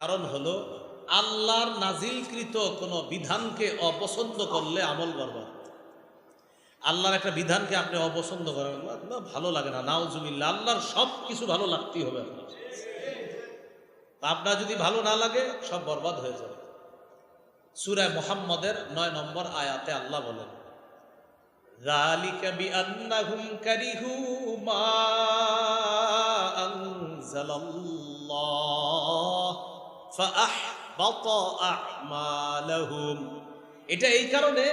কারণ হলো, আল্লাহর নাজিলকৃত কোনো বিধানকে অপছন্দ করলে আমল বরবাদ। আল্লাহর একটা বিধানকে আপনি অপছন্দ করেন, না ভালো লাগে না নাওজুবিল্লা আল্লাহর সব কিছু ভালো লাগতেই হবে আপনার। আপনার যদি ভালো না লাগে, সব বরবাদ হয়ে যাবে। সুরায় মোহাম্মদের নয় নম্বর আয়াতে আল্লাহ বলেন আল্লাহ এটা এই কারণে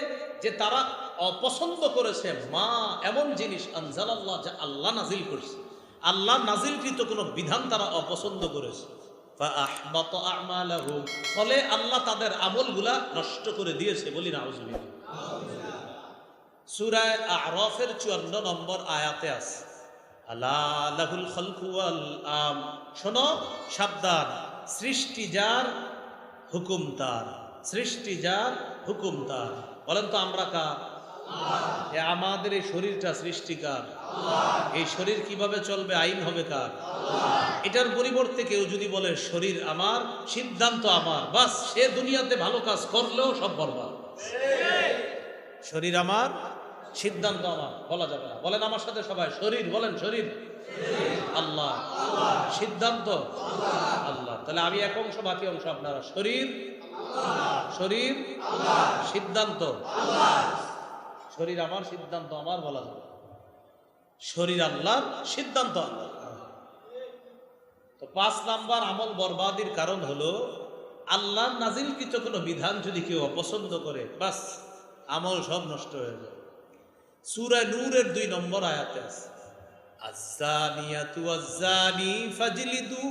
যে তারা অপছন্দ করেছে, মা এমন জিনিস আনজাল আল্লাহ যা আল্লাহ নাজিল করেছে। আল্লাহ নাজিলকৃত কোনো বিধান তারা অপছন্দ করেছে। ফলে আল্লাহ তাদের আমলগুলা নষ্ট করে দিয়েছে বলি না সুরায় আরফের চুয়ান্ন নম্বর আয়াতে আছে আল্লাহুল খলকুয়াল আম। শোনো, সাবধান। সৃষ্টি যার হুকুম তার। সৃষ্টি যার হুকুম তার। বলেন তো আমরা কার? আমাদের এই শরীরটা সৃষ্টিকার। এই শরীর কীভাবে চলবে আইন হবে কার? এটার পরিবর্তে কেউ যদি বলে শরীর আমার সিদ্ধান্ত আমার। বাস সে দুনিয়াতে ভালো কাজ করলেও সব বরবাদ। শরীর আমার সিদ্ধান্ত আমার বলা যাবে না। বলেন আমার সাথে সবাই শরীর বলেন শরীর। আল্লাহ। সিদ্ধান্ত। আল্লাহ তাহলে আমি এক অংশ, বাকি অংশ আপনারা শরীর শরীর, সিদ্ধান্ত। শরীর আমার সিদ্ধান্ত, আমার বলা যাবে। শরীর আল্লাহর সিদ্ধান্ত আল্লাহ। তো পাঁচ নাম্বার আমল বরবাদির কারণ হলো আল্লাহ নাজিলকৃত কোনো বিধান যদি কেউ অপছন্দ করে, বাস, আমল সব নষ্ট হয়ে যায়। সূরা নূরের দুই নম্বর আয়াতে আছে। আজ্জানিয়াতু আজ্জানি ফাজলিদু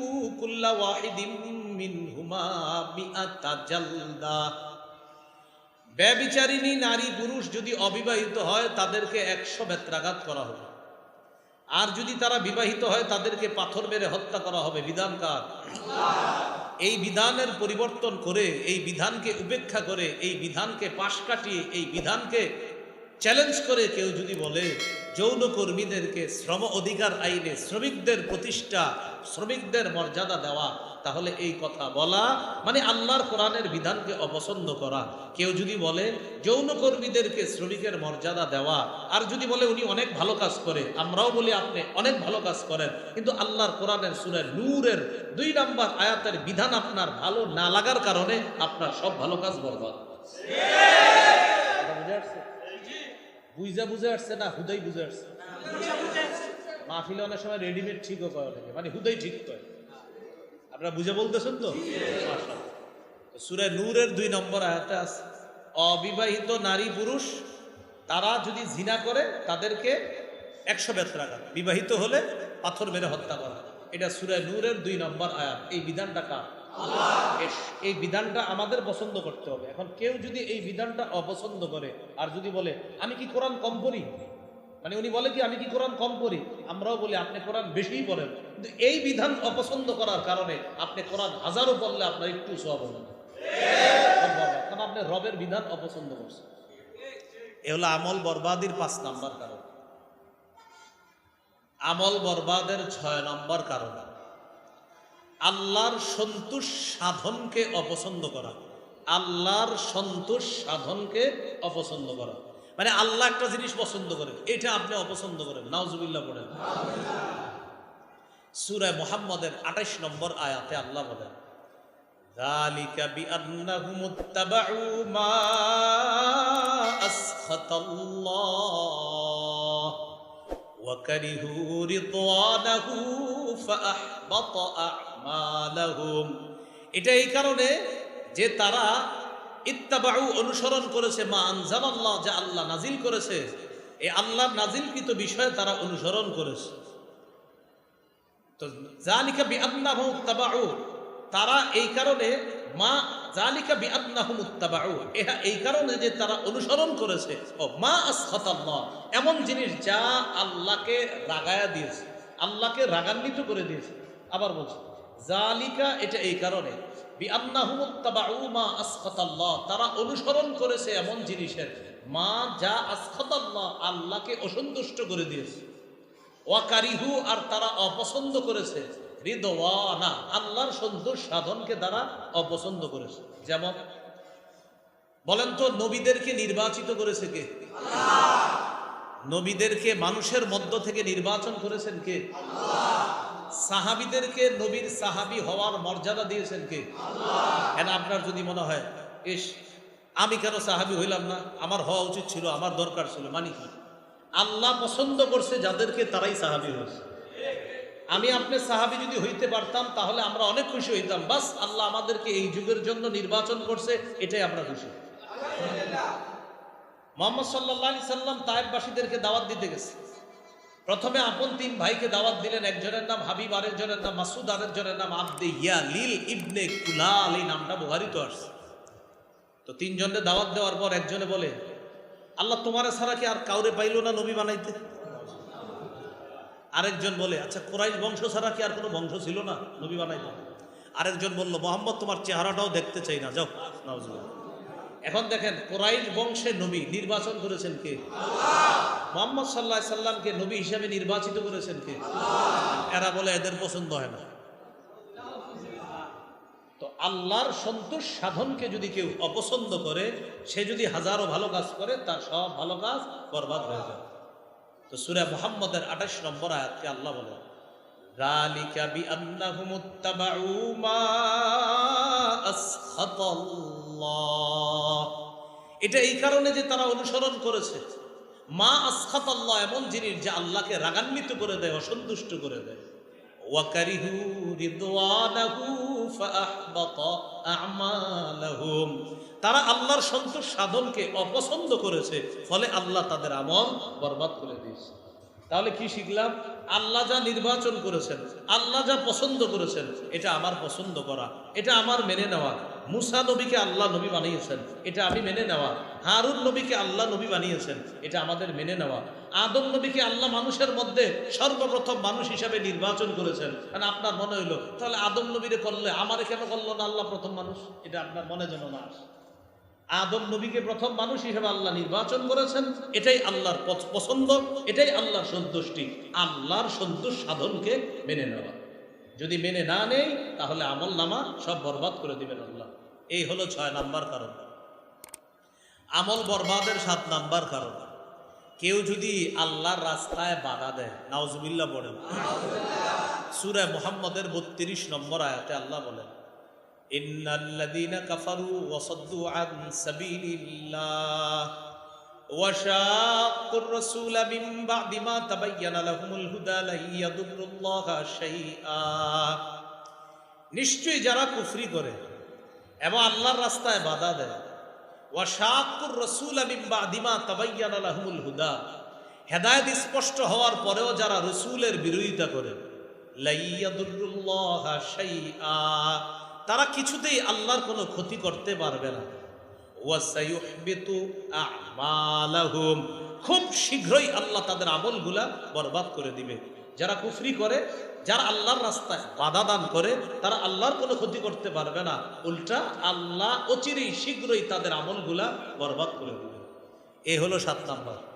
কুল্লা ওয়াহিদিম মিনহুমা মিআতা জালদা। ব্যবিচারিণী নারী পুরুষ যদি অবিবাহিত হয়, তাদেরকে একশো বেত্রাঘাত করা হবে। আর যদি তারা বিবাহিত হয়, তাদেরকে পাথর মেরে হত্যা করা হবে। বিধানকার এই বিধানের পরিবর্তন করে, এই বিধানকে উপেক্ষা করে, এই বিধানকে পাশ কাটিয়ে, এই বিধানকে চ্যালেঞ্জ করে কেউ যদি বলে যৌন কর্মীদেরকে শ্রম অধিকার আইনে শ্রমিকদের প্রতিষ্ঠা শ্রমিকদের মর্যাদা দেওয়া তাহলে এই কথা বলা মানে আল্লাহর কোরআনের বিধানকে অপছন্দ করা। কেউ যদি বলে যৌন কর্মীদেরকে শ্রমিকের মর্যাদা দেওয়া আর যদি বলে উনি অনেক ভালো কাজ করে আমরাও বলি আপনি অনেক ভালো কাজ করেন কিন্তু আল্লাহর কোরআনের সুরের নূরের দুই নম্বর আয়াতের বিধান আপনার ভালো না লাগার কারণে আপনার সব ভালো কাজ বরবাদ। বুঝে আসছে? বুঝা বুঝে আসছে না, হুদাই বুঝে আসছে। মাহফিলে অনেক সময় রেডিমেড ঠিকও করে অনেকে মানে হুদাই ঠিক করে আপনারা বুঝে বলতেছেন তো? সুরে নূরের দুই নম্বর আয়াতে আছে, অবিবাহিত নারী পুরুষ, তারা যদি জিনা করে, তাদেরকে একশো বেত্রাঘাত। বিবাহিত হলে পাথর মেরে হত্যা করা। এটা সুরে নূরের দুই নম্বর আয়াত। এই বিধানটা কার? এই বিধানটা আমাদের পছন্দ করতে হবে। এখন কেউ যদি এই বিধানটা অপছন্দ করে, আর যদি বলে, আমি কি কোরআন কম পড়ি? মানে উনি বলে কি, আমি কি কোরআন কম পড়ি? আমরাও বলি, আপনি কোরআন বেশিই পড়েন। কিন্তু এই বিধান অপছন্দ করার কারণে আপনি কোরআন হাজারও পড়লে আপনার একটু সব হবে কারণ আপনি রবের বিধান অপছন্দ করছেন। এ হলো আমল বরবাদির পাঁচ নাম্বার কারণ। আমল বরবাদের ছয় নম্বর কারণ আল্লাহর সন্তোষ সাধনকে অপছন্দ করা আল্লাহর সন্তোষ সাধনকে অপছন্দ করা মানে আল্লাহ একটা জিনিস পছন্দ করেন এটা আপনি অপছন্দ করেন নাউজুবিল্লাহ পড়েন সুরায় মোহাম্মদের আঠাইশ নম্বর আয়াতে আল্লাহ বলেন ذلك بأنهم اتبعوا ما أسخط الله وكرهوا رضوانه فأحبط أعمالهم এটা এই কারণে যে তারা ইত্তাবাউ অনুসরণ করেছে মা আনজালাল্লাহ যা আল্লাহ নাজিল করেছে এই আল্লাহ নাজিলকৃত বিষয়ে তারা অনুসরণ করেছে তো জালিকা বিআন্নাহু ইত্তাবাউ তারা এই কারণে মা জালিকা বিআন্নাহু ইত্তাবাউ এহা এই কারণে যে তারা অনুসরণ করেছে ও মা আসখাতাল্লাহ, এমন জিনিস যা আল্লাহকে রাগায়া দিয়েছে, আল্লাহকে রাগান্বিত করে দিয়েছে। আবার বলছে জালিকা এটা এই কারণে বিআন্নাহু ইত্তাবাউ মা আসখাতাল্লাহ, তারা অনুসরণ করেছে এমন জিনিসের, মা যা আসখাতাল্লাহ, আল্লাহকে অসন্তুষ্ট করে দিয়েছে। ওয়াকারিহু আর তারা অপছন্দ করেছে। আল্লাহর সন্তোষ সাধনকে তারা অপছন্দ করেছে। যেমন, বলেন তো, নবীদেরকে নির্বাচিত করেছে কে? নবীদেরকে মানুষের মধ্য থেকে নির্বাচন করেছেন কে? সাহাবিদেরকে নবীর সাহাবি হওয়ার মর্যাদা দিয়েছেন কে? কেন আপনার যদি মনে হয়, ইস, আমি কেন সাহাবি হইলাম না? আমার হওয়া উচিত ছিল, আমার দরকার ছিল মানে কি? আল্লাহ পছন্দ করছে যাদেরকে তারাই সাহাবি হয়েছে। আমি আপনার সাহাবি যদি হইতে পারতাম, তাহলে আমরা অনেক খুশি হইতাম। বাস, আল্লাহ আমাদেরকে এই যুগের জন্য নির্বাচন করছে, এটাই আমরা খুশি। মোহাম্মদ সাল্লাহ সাল্লাম তায়েববাসীদেরকে দাওয়াত দিতে গেছে। প্রথমে আপন তিন ভাইকে দাওয়াত দিলেন, একজনের নাম হাবিব, আরেকজনের নাম মাসুদ আরেকজনের নাম আব্দে ইয়া লিল ইবনে কুলাল, এই নামটা বুহারিত আসছে। তো তিনজনে দাওয়াত দেওয়ার পর একজনে বলে, আল্লাহ তোমারে ছাড়া কি আর কাউরে পাইলো না নবী বানাইতে? আরেকজন বলে আচ্ছা কোরাইশ বংশ ছাড়া কি আর কোনো বংশ ছিল না? নবী বানাই আরেকজন বলল, মোহাম্মদ, তোমার চেহারাটাও দেখতে চাই না, যাও। এখন দেখেন, কোরাইশ বংশে নবী নির্বাচন করেছেন কে? মোহাম্মদ সাল্লাহ সাল্লামকে নবী হিসাবে নির্বাচিত করেছেন কে? এরা বলে, এদের পছন্দ হয় না। তো আল্লাহর সন্তোষ সাধনকে যদি কেউ অপছন্দ করে, সে যদি হাজারো ভালো কাজ করে, তার সব ভালো কাজ বরবাদ হয়ে যায়। তো সুরে মোহাম্মদের আঠাশ নম্বর আয়াতকে আল্লাহ বলে ذلك بأنهم اتبعوا ما أسخط الله এটা এই কারণে যে তারা অনুসরণ করেছে মা আসখাত আল্লাহ এমন জিনিস যা আল্লাহকে রাগান্বিত করে দেয় অসন্তুষ্ট করে দেয় ওয়াকারিহু রিদওয়ানাহু ফাআহবাত আ'মালাহুম তারা আল্লাহর সন্তোষ সাধনকে অপছন্দ করেছে, ফলে আল্লাহ তাদের আমল বরবাদ করে দিয়েছে। তাহলে কি শিখলাম? আল্লাহ যা নির্বাচন করেছেন, আল্লাহ যা পছন্দ করেছেন, এটা আমার পছন্দ করা, এটা আমার মেনে নেওয়া। মুসা নবীকে আল্লাহ নবী বানিয়েছেন, এটা আমি মেনে নেওয়া। হারুন নবীকে আল্লাহ নবী বানিয়েছেন, এটা আমাদের মেনে নেওয়া। আদম নবীকে আল্লাহ মানুষের মধ্যে সর্বপ্রথম মানুষ হিসাবে নির্বাচন করেছেন। কারণ আপনার মনে হইল, তাহলে আদম নবীরে করলে আমারে কেন করল না আল্লাহ প্রথম মানুষ? এটা আপনার মনে যেন না আদম নবীকে প্রথম মানুষ হিসেবে আল্লাহ নির্বাচন করেছেন, এটাই আল্লাহর পছ- পছন্দ এটাই আল্লাহর সন্তুষ্টি। আল্লাহর সন্তোষ সাধনকে মেনে নেওয়া। যদি মেনে না নেই, তাহলে আমল নামা সব বরবাদ করে দিবেন আল্লাহ। এই হলো ছয় নাম্বার কারণ। আমল বরবাদের সাত নাম্বার কারণ। কেউ যদি আল্লাহর রাস্তায় বাধা দেয় নাউজবিল্লা বলেন সুরায় মোহাম্মদের বত্রিশ নম্বর আয়াতে আল্লাহ বলেন ইন্নাল্লাদিনা কাফারু ওয়াসাদ্দু আন সাবিলিল্লাহ। وشاقوا الرسول من بعد ما تبين لهم الهدى لن يضروا الله شيئا নিশ্চয়ই যারা কুফরি করে এবং আল্লাহর রাস্তায় বাধা দেয় ওয়াশাকুর রসুল আমিম্বা দিমা তাবাইয়ান আলহমুল হুদা হেদায়ত স্পষ্ট হওয়ার পরেও যারা রসুলের বিরোধিতা করে লাইয়াদুল্লাহ শাইআ তারা কিছুতেই আল্লাহর কোনো ক্ষতি করতে পারবে না ওয়াসাইয়ুহবিতু আমালাহুম খুব শীঘ্রই আল্লাহ তাদের আমলগুলা বরবাদ করে দিবে। যারা কুফরি করে, যারা আল্লাহর রাস্তায় বাধা দান করে, তারা আল্লাহর কোনো ক্ষতি করতে পারবে না। উল্টা আল্লাহ অচিরেই শীঘ্রই তাদের আমলগুলা বরবাদ করে দেবে। এ হলো সাত নাম্বার।